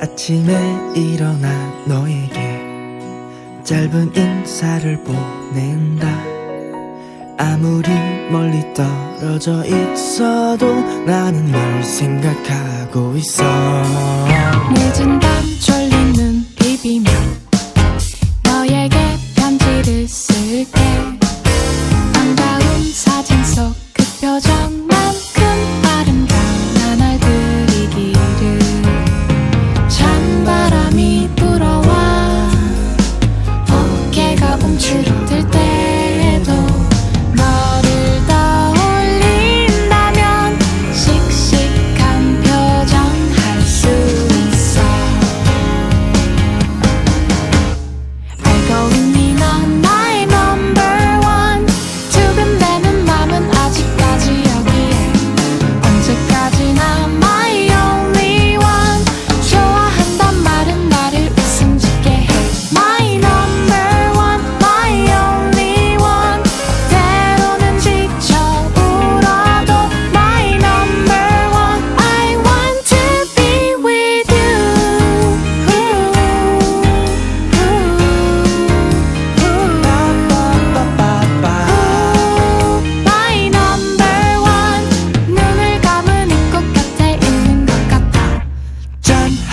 아침에 일어나 너에게 짧은 인사를 보낸다. 아무리 멀리 떨어져 있어도 나는 널 생각하고 있어. 늦은 밤 졸리는 비비면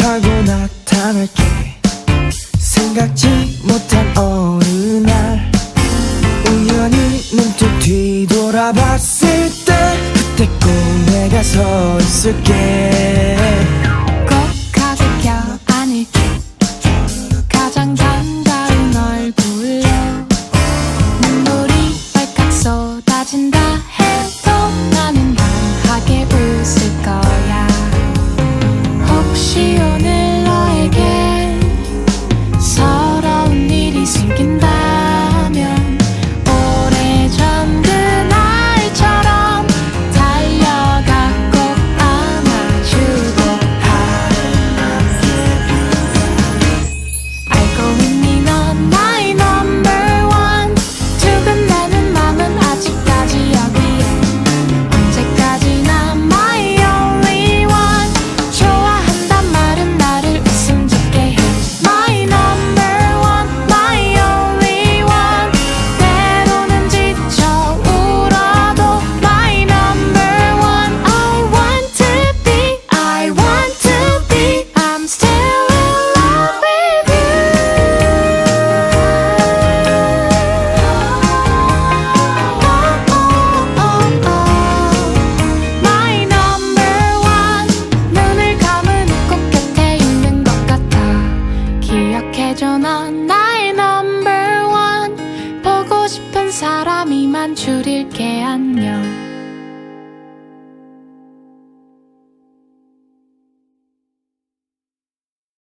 하고 나타날게. 생각지 못한 어느 날 우연히 문득 뒤돌아봤을 때 그때 꼭 내가 서 있을게. 줄일게 안녕.